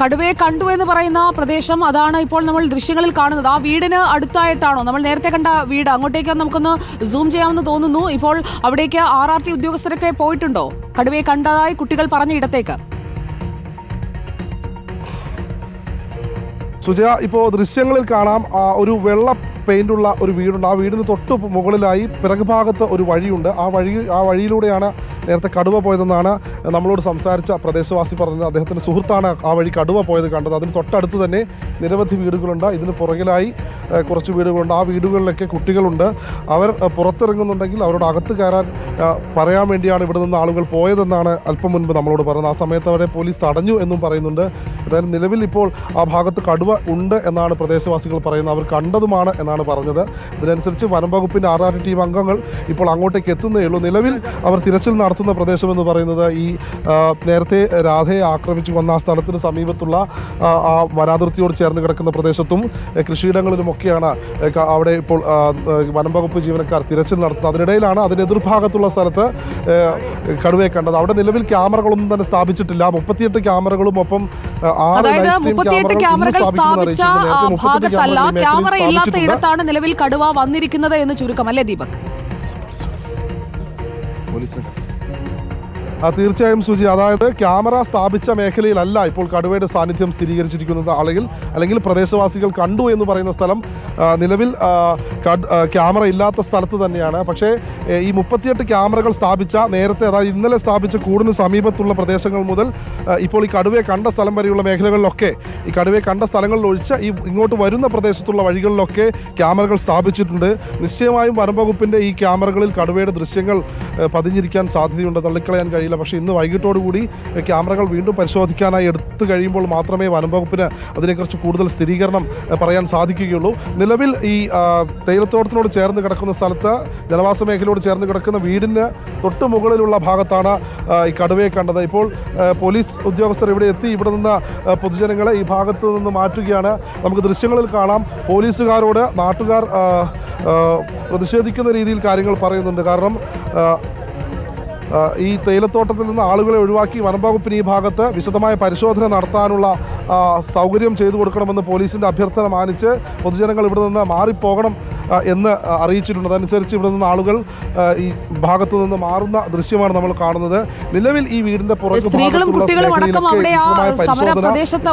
കടുവയെ കണ്ടു എന്ന് പറയുന്ന പ്രദേശം അതാണ് ഇപ്പോൾ നമ്മൾ ദൃശ്യങ്ങളിൽ കാണുന്നത്. ആ വീടിന് അടുത്തായിട്ടാണോ? നമ്മൾ നേരത്തെ കണ്ട വീട്. അങ്ങോട്ടേക്ക് നമുക്കൊന്ന് സൂം ചെയ്യാമെന്ന് തോന്നുന്നു. ഇപ്പോൾ അവിടേക്ക് ആർ ആർ ടി ഉദ്യോഗസ്ഥരൊക്കെ പോയിട്ടുണ്ടോ? കടുവയെ കണ്ടതായി കുട്ടികൾ പറഞ്ഞ ഇടത്തേക്ക്. സുജയ ഇപ്പോൾ ദൃശ്യങ്ങളിൽ കാണാം ഒരു വെള്ള പെയിന്റുള്ള ഒരു വീടുണ്ട്. ആ വീടിന് തൊട്ട് മുകളിലായി പിറകുഭാഗത്ത് ഒരു വഴിയുണ്ട്. ആ വഴി ആ വഴിയിലൂടെയാണ് നേരത്തെ കടുവ പോയതെന്നാണ് നമ്മളോട് സംസാരിച്ച പ്രദേശവാസി പറഞ്ഞത് അദ്ദേഹത്തിന്റെ സുഹൃത്താണ് ആ വഴി കടുവ പോയത് കണ്ടത്. അതിന് തൊട്ടടുത്ത് തന്നെ നിരവധി വീടുകളുണ്ട്. ഇതിന് പുറകിലായി കുറച്ച് വീടുകളുണ്ട്. ആ വീടുകളിലൊക്കെ കുട്ടികളുണ്ട്. അവർ പുറത്തിറങ്ങുന്നുണ്ടെങ്കിൽ അവരോട് അകത്ത് കയറാൻ പറയാൻ വേണ്ടിയാണ് ഇവിടെ നിന്ന് ആളുകൾ പോയതെന്നാണ് അല്പം മുൻപ് നമ്മളോട് പറഞ്ഞത്. ആ സമയത്ത് അവരെ പോലീസ് തടഞ്ഞു എന്നും പറയുന്നുണ്ട്. അതായത് നിലവിൽ ഇപ്പോൾ ആ ഭാഗത്ത് കടുവ ഉണ്ട് എന്നാണ് പ്രദേശവാസികൾ പറയുന്നത്. അവർ കണ്ടതുമാണ് എന്നാണ് പറഞ്ഞത്. ഇതിനനുസരിച്ച് വനം വകുപ്പിന്റെ ടീം അംഗങ്ങൾ ഇപ്പോൾ അങ്ങോട്ടേക്ക് എത്തുന്നേ ഉള്ളൂ. നിലവിൽ അവർ തിരച്ചിൽ നടത്തുന്ന പ്രദേശമെന്ന് പറയുന്നത് ഈ നേരത്തെ രാധയെ ആക്രമിച്ചു വന്ന ആ സ്ഥലത്തിന് സമീപത്തുള്ള ആ, വനാതിർത്തിയോട് ചേർന്ന് കിടക്കുന്ന പ്രദേശത്തും കൃഷിയിടങ്ങളിലുമൊക്കെയാണ് അവിടെ ഇപ്പോൾ വനം വകുപ്പ് ജീവനക്കാർ തിരച്ചിൽ നടത്തുന്നത്. അതിനിടയിലാണ് അതിന് എതിർഭാഗത്തുള്ള സ്ഥലത്ത് കടുവയെ കണ്ടത്. അവിടെ നിലവിൽ ക്യാമറകളൊന്നും തന്നെ സ്ഥാപിച്ചിട്ടില്ല. മുപ്പത്തിയെട്ട് ക്യാമറകളും ഒപ്പം അതായത് മുപ്പത്തിയെട്ട് ക്യാമറകൾ സ്ഥാപിച്ച അറിയിച്ചിട്ടുണ്ട്. ആ, നേരത്തെ 38 ഭാഗത്തല്ല ക്യാമറകൾ ക്യാമറ ഇല്ലാത്ത ഇടത്താണ് നിലവിൽ കടുവ വന്നിരിക്കുന്നത് എന്ന് ചുരുക്കം അല്ലേ ദീപക്? പോലീസ് തീർച്ചയായും സുജി അതായത് ക്യാമറ സ്ഥാപിച്ച മേഖലയിലല്ല ഇപ്പോൾ കടുവയുടെ സാന്നിധ്യം സ്ഥിരീകരിച്ചിരിക്കുന്നത്. അല്ലെങ്കിൽ അല്ലെങ്കിൽ പ്രദേശവാസികൾ കണ്ടു എന്ന് പറയുന്ന സ്ഥലം നിലവിൽ ക്യാമറ ഇല്ലാത്ത സ്ഥലത്ത് തന്നെയാണ്. പക്ഷേ ഈ മുപ്പത്തിയെട്ട് ക്യാമറകൾ സ്ഥാപിച്ച നേരത്തെ അതായത് ഇന്നലെ സ്ഥാപിച്ച കൂടിന് സമീപത്തുള്ള പ്രദേശങ്ങൾ മുതൽ ഇപ്പോൾ ഈ കടുവയെ കണ്ട സ്ഥലം വരെയുള്ള മേഖലകളിലൊക്കെ ഈ കടുവയെ കണ്ട സ്ഥലങ്ങളിൽ ഒഴിച്ച് ഈ ഇങ്ങോട്ട് വരുന്ന പ്രദേശത്തുള്ള വഴികളിലൊക്കെ ക്യാമറകൾ സ്ഥാപിച്ചിട്ടുണ്ട്. നിശ്ചയമായും വനം വകുപ്പിന്റെ ഈ ക്യാമറകളിൽ കടുവയുടെ ദൃശ്യങ്ങൾ പതിഞ്ഞിരിക്കാൻ സാധ്യതയുണ്ട് തള്ളിക്കളയാൻ കഴിയില്ല. പക്ഷേ ഇന്ന് വൈകിട്ടോടുകൂടി കൂടി ക്യാമറകൾ വീണ്ടും പരിശോധിക്കാനായി എടുത്തു കഴിയുമ്പോൾ മാത്രമേ വനംവകുപ്പിന് അതിനെക്കുറിച്ച് കൂടുതൽ സ്ഥിരീകരണം പറയാൻ സാധിക്കുകയുള്ളൂ. നിലവിൽ ഈ തേയിലത്തോട്ടത്തിനോട് ചേർന്ന് കിടക്കുന്ന സ്ഥലത്ത് ജനവാസ മേഖലയോട് ചേർന്ന് കിടക്കുന്ന വീടിന് തൊട്ട് മുകളിലുള്ള ഭാഗത്താണ് ഈ കടുവയെ കണ്ടത്. ഇപ്പോൾ പോലീസ് ഉദ്യോഗസ്ഥർ ഇവിടെ എത്തി ഇവിടെ നിന്ന് പൊതുജനങ്ങളെ ഈ ഭാഗത്ത് നിന്ന് മാറ്റുകയാണ്. നമുക്ക് ദൃശ്യങ്ങളിൽ കാണാം. പോലീസുകാരോട് നാട്ടുകാർ പ്രതിഷേധിക്കുന്ന രീതിയിൽ കാര്യങ്ങൾ പറയുന്നുണ്ട്. കാരണം ഈ തേയിലത്തോട്ടത്തിൽ നിന്ന് ആളുകളെ ഒഴിവാക്കി വനംവകുപ്പിന് ഈ ഭാഗത്ത് വിശദമായ പരിശോധന നടത്താനുള്ള സൗകര്യം ചെയ്തു കൊടുക്കണമെന്ന് പോലീസിന്റെ അഭ്യർത്ഥന മാനിച്ച് പൊതുജനങ്ങൾ ഇവിടെ നിന്ന് മാറിപ്പോകണം എന്ന് അറിയിച്ചിട്ടുണ്ട്. അതനുസരിച്ച് ഇവിടെ നിന്ന് ആളുകൾ ഈ ഭാഗത്തു നിന്ന് മാറുന്ന ദൃശ്യമാണ് നമ്മൾ കാണുന്നത്. നിലവിൽ ഈ വീടിന്റെ പുറത്ത് സ്ത്രീകളും കുട്ടികളും അടക്കം അവിടെ ആ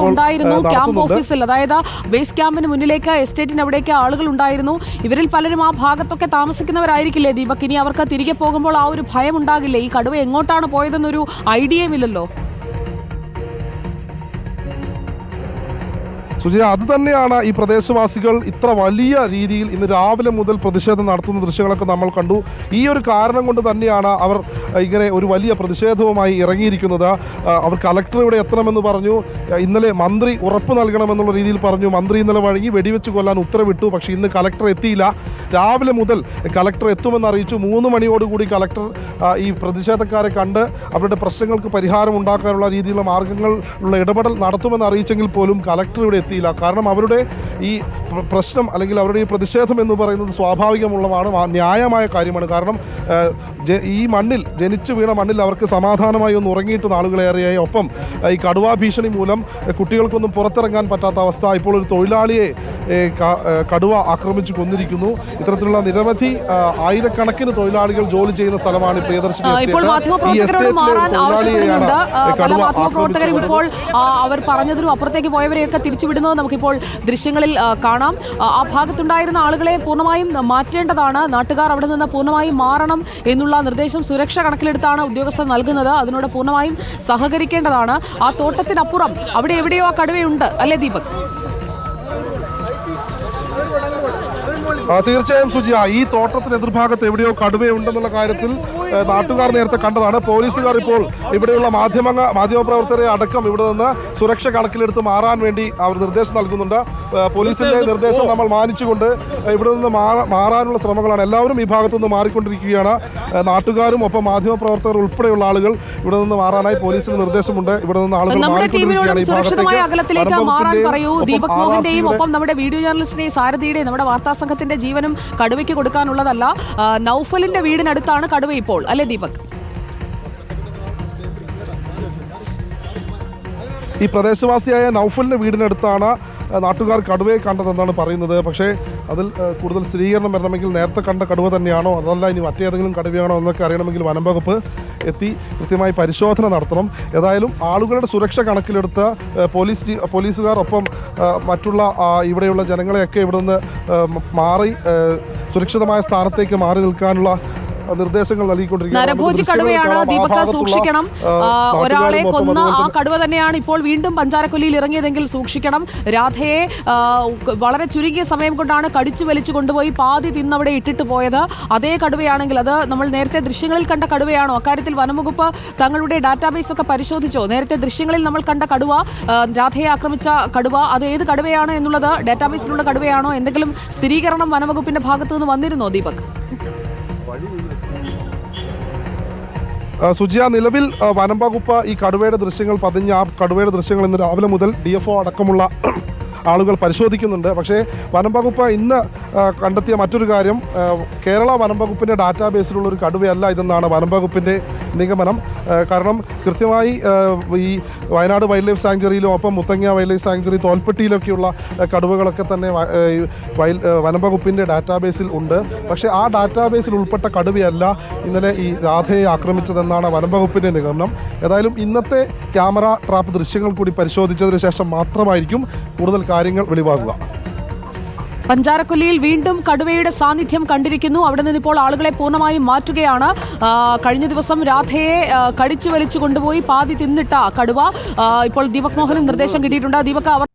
ഉണ്ടായിരുന്നു ക്യാമ്പ് ഓഫീസിൽ. അതായത് ബേസ് ക്യാമ്പിന് മുന്നിലേക്ക് എസ്റ്റേറ്റിന് അവിടേക്ക് ആളുകൾ ഉണ്ടായിരുന്നു. ഇവരിൽ പലരും ആ ഭാഗത്തൊക്കെ താമസിക്കുന്നവരായിരിക്കില്ലേ ദീപക്? ഇനി അവർക്ക് തിരികെ പോകുമ്പോൾ ആ ഒരു ഭയം ഉണ്ടാകില്ലേ? ഈ കടുവ എങ്ങോട്ടാണ് പോയതെന്നൊരു ഐഡിയയും സുജയ അത് തന്നെയാണ് ഈ പ്രദേശവാസികൾ ഇത്ര വലിയ രീതിയിൽ ഇന്ന് രാവിലെ മുതൽ പ്രതിഷേധം നടത്തുന്ന ദൃശ്യങ്ങളൊക്കെ നമ്മൾ കണ്ടു. ഈ ഒരു കാരണം കൊണ്ട് തന്നെയാണ് അവർ ഇങ്ങനെ ഒരു വലിയ പ്രതിഷേധവുമായി ഇറങ്ങിയിരിക്കുന്നത്. അവർ കലക്ടർ ഇവിടെ എത്തണമെന്ന് പറഞ്ഞു. ഇന്നലെ മന്ത്രി ഉറപ്പ് നൽകണമെന്നുള്ള രീതിയിൽ പറഞ്ഞു. മന്ത്രി ഇന്നലെ വഴങ്ങി വെടിവെച്ച് കൊല്ലാൻ ഉത്തരവിട്ടു. പക്ഷേ ഇന്ന് കലക്ടർ എത്തിയില്ല. രാവിലെ മുതൽ കലക്ടർ എത്തുമെന്ന് അറിയിച്ചു. മൂന്ന് മണിയോടുകൂടി കലക്ടർ ഈ പ്രതിഷേധക്കാരെ കണ്ട് അവരുടെ പ്രശ്നങ്ങൾക്ക് പരിഹാരം ഉണ്ടാക്കാനുള്ള രീതിയിലുള്ള മാർഗങ്ങളുള്ള ഇടപെടൽ നടത്തുമെന്ന് അറിയിച്ചെങ്കിൽ പോലും കലക്ടർ ഇവിടെ എത്തിയില്ല. കാരണം അവരുടെ ഈ പ്രശ്നം അല്ലെങ്കിൽ അവരുടെ ഈ പ്രതിഷേധം എന്ന് പറയുന്നത് സ്വാഭാവികമുള്ളതാണ് ന്യായമായ കാര്യമാണ്. കാരണം ഈ മണ്ണിൽ ജനിച്ചു വീണ മണ്ണിൽ അവർക്ക് സമാധാനമായി ഒന്ന് ഉറങ്ങിയിട്ട് നാളുകളേറെയായി ഒപ്പം ഈ കടുവാ ഭീഷണി മൂലം കുട്ടികൾക്കൊന്നും പുറത്തിറങ്ങാൻ പറ്റാത്ത അവസ്ഥ. ഇപ്പോൾ ഒരു തൊഴിലാളിയെ കടുവ ആക്രമിച്ചു കൊന്നിരിക്കുന്നു. ഇത്തരത്തിലുള്ള നിരവധി ആയിരക്കണക്കിന് തൊഴിലാളികൾ ജോലി ചെയ്യുന്ന സ്ഥലമാണ് പ്രിയദർശിനി ഇപ്പോൾ മാധ്യമപ്രവർത്തകരും അവർ പറഞ്ഞതിനും അപ്പുറത്തേക്ക് പോയവരെയൊക്കെ തിരിച്ചുവിടുന്നത് നമുക്കിപ്പോൾ ദൃശ്യങ്ങളിൽ കാണാം. ആ ഭാഗത്തുണ്ടായിരുന്ന ആളുകളെ പൂർണമായും മാറ്റേണ്ടതാണ്. നാട്ടുകാർ അവിടെ നിന്ന് പൂർണമായും മാറണം എന്നുള്ള നിർദ്ദേശം സുരക്ഷ കണക്കിലെടുത്താണ് ഉദ്യോഗസ്ഥർ നൽകുന്നത്. അതിനോട് പൂർണമായും സഹകരിക്കേണ്ടതാണ്. ആ തോട്ടത്തിനപ്പുറം അവിടെ എവിടെയോ ആ കടുവയുണ്ട്. അല്ലേ ദീപക്? തീർച്ചയായും സുജിയ ഈ തോട്ടത്തിന് എതിർഭാഗത്ത് എവിടെയോ കടുവയുണ്ടെന്നുള്ള കാര്യത്തിൽ നാട്ടുകാർ നേരത്തെ കണ്ടതാണ്. പോലീസുകാർ ഇപ്പോൾ ഇവിടെയുള്ള മാധ്യമ മാധ്യമപ്രവർത്തകരെ അടക്കം ഇവിടെ നിന്ന് സുരക്ഷ കണക്കിലെടുത്ത് മാറാൻ വേണ്ടി അവർ നിർദ്ദേശം നൽകുന്നുണ്ട്. പോലീസിന്റെ നിർദ്ദേശം നമ്മൾ മാനിച്ചുകൊണ്ട് ഇവിടെ നിന്ന് മാറാനുള്ള ശ്രമങ്ങളാണ്. എല്ലാവരും ഈ ഭാഗത്തു നിന്ന് മാറിക്കൊണ്ടിരിക്കുകയാണ് നാട്ടുകാരും ഒപ്പം മാധ്യമപ്രവർത്തകർ ഉൾപ്പെടെയുള്ള ആളുകൾ ഇവിടെ നിന്ന് മാറാനായി പോലീസിന് നിർദ്ദേശമുണ്ട്. ഇവിടെ നിന്ന് ആളുകൾ സുരക്ഷിതമായ അകലത്തിലേക്ക് മാറാൻ പറയൂ. ദീപക് മോഹന്റെയും ഒപ്പം നമ്മുടെ വീഡിയോ സാരഥിയുടെയും നമ്മുടെ വാർത്താ സംഘത്തിന്റെ ജീവനും കടുവയ്ക്ക് കൊടുക്കാനുള്ളതല്ല. നൌഫലിന്റെ നൗഫലിന്റെ വീടിനടുത്താണ് കടുവ ഇപ്പോൾ. അല്ലേ ദീപക്? ഈ പ്രദേശവാസിയായ നൗഫലിന്റെ വീടിനടുത്താണ് നാട്ടുകാർ കടുവയെ കണ്ടതെന്നാണ് പറയുന്നത്. പക്ഷേ അതിൽ കൂടുതൽ സ്ഥിരീകരണം വരണമെങ്കിൽ നേരത്തെ കണ്ട കടുവ തന്നെയാണോ? അതല്ല ഇനി മറ്റേതെങ്കിലും കടുവയാണോ എന്നൊക്കെ അറിയണമെങ്കിൽ വനംവകുപ്പ് എത്തി കൃത്യമായി പരിശോധന നടത്തണം. ഏതായാലും ആളുകളുടെ സുരക്ഷ കണക്കിലെടുത്ത് പോലീസ് പോലീസുകാർ ഒപ്പം മറ്റുള്ള ഇവിടെയുള്ള ജനങ്ങളെയൊക്കെ ഇവിടെ നിന്ന് മാറി സുരക്ഷിതമായ സ്ഥാനത്തേക്ക് മാറി നിൽക്കാനുള്ള നിർദ്ദേശങ്ങൾ നരഭോജി കടുവയാണ് സൂക്ഷിക്കണം. ഒരാളെ കൊന്ന ആ കടുവ തന്നെയാണ് ഇപ്പോൾ വീണ്ടും പഞ്ചാരക്കൊല്ലിയിൽ ഇറങ്ങിയതെങ്കിൽ സൂക്ഷിക്കണം. രാധയെ വളരെ ചുരുങ്ങിയ സമയം കൊണ്ടാണ് കടിച്ചു വലിച്ചു കൊണ്ടുപോയി പാതി തിന്നവിടെ ഇട്ടിട്ട് പോയത്. അതേ കടുവയാണെങ്കിൽ അത് നമ്മൾ നേരത്തെ ദൃശ്യങ്ങളിൽ കണ്ട കടുവയാണോ? അക്കാര്യത്തിൽ വനംവകുപ്പ് തങ്ങളുടെ ഡാറ്റാബേസ് ഒക്കെ പരിശോധിച്ചോ? നേരത്തെ ദൃശ്യങ്ങളിൽ നമ്മൾ കണ്ട കടുവ രാധയെ ആക്രമിച്ച കടുവ അത് ഏത് കടുവയാണ് എന്നുള്ളത് ഡാറ്റാബേസിലുള്ള കടുവയാണോ? എന്തെങ്കിലും സ്ഥിരീകരണം വനംവകുപ്പിന്റെ ഭാഗത്തു നിന്ന് വന്നിരുന്നോ ദീപക്? സുജിയ നിലവിൽ ആ, വനം വകുപ്പ് ഈ കടുവയുടെ ദൃശ്യങ്ങൾ പതിഞ്ഞ ആ കടുവയുടെ ദൃശ്യങ്ങൾ ഇന്ന് രാവിലെ മുതൽ ഡി എഫ് ഒ അടക്കമുള്ള ആളുകൾ പരിശോധിക്കുന്നുണ്ട്. പക്ഷേ വനം വകുപ്പ് ഇന്ന് കണ്ടെത്തിയ മറ്റൊരു കാര്യം കേരള വനം വകുപ്പിന്റെ ഡാറ്റാബേസിലുള്ള ഒരു കടുവയല്ല ഇതെന്നാണ് വനം വകുപ്പിന്റെ നിഗമനം. കാരണം കൃത്യമായി ഈ വയനാട് വൈൽഡ് ലൈഫ് സാങ്ച്വറിയിലും ഒപ്പം മുത്തങ്ങ വൈൽഡ് ലൈഫ് സാങ്ച്വറി തോൽപ്പെട്ടിയിലൊക്കെയുള്ള കടുവകളൊക്കെ തന്നെ വനം വകുപ്പിന്റെ ഡാറ്റാബേസിൽ ഉണ്ട്. പക്ഷേ ആ ഡാറ്റാബേസിൽ ഉൾപ്പെട്ട കടുവയല്ല ഇന്നലെ ഈ രാധയെ ആക്രമിച്ചതെന്നാണ് വനം വകുപ്പിന്റെ നിഗമനം. ഏതായാലും ഇന്നത്തെ ക്യാമറ ട്രാപ്പ് ദൃശ്യങ്ങൾ കൂടി പരിശോധിച്ചതിന് ശേഷം മാത്രമായിരിക്കും കൂടുതൽ കാര്യങ്ങൾ വെളിവാകുക പഞ്ചാരക്കൊല്ലിയിൽ വീണ്ടും കടുവയുടെ സാന്നിധ്യം കണ്ടിരിക്കുന്നു. അവിടെ നിന്ന് ഇപ്പോൾ ആളുകളെ പൂർണമായും മാറ്റുകയാണ്. കഴിഞ്ഞ ദിവസം രാധയെ കടിച്ചു വലിച്ചു കൊണ്ടുപോയി. പാതി തിന്നിട്ട കടുവ ഇപ്പോൾ ദീപക് മോഹനും നിർദ്ദേശം കിട്ടിയിട്ടുണ്ട്. ദീപക് അവർ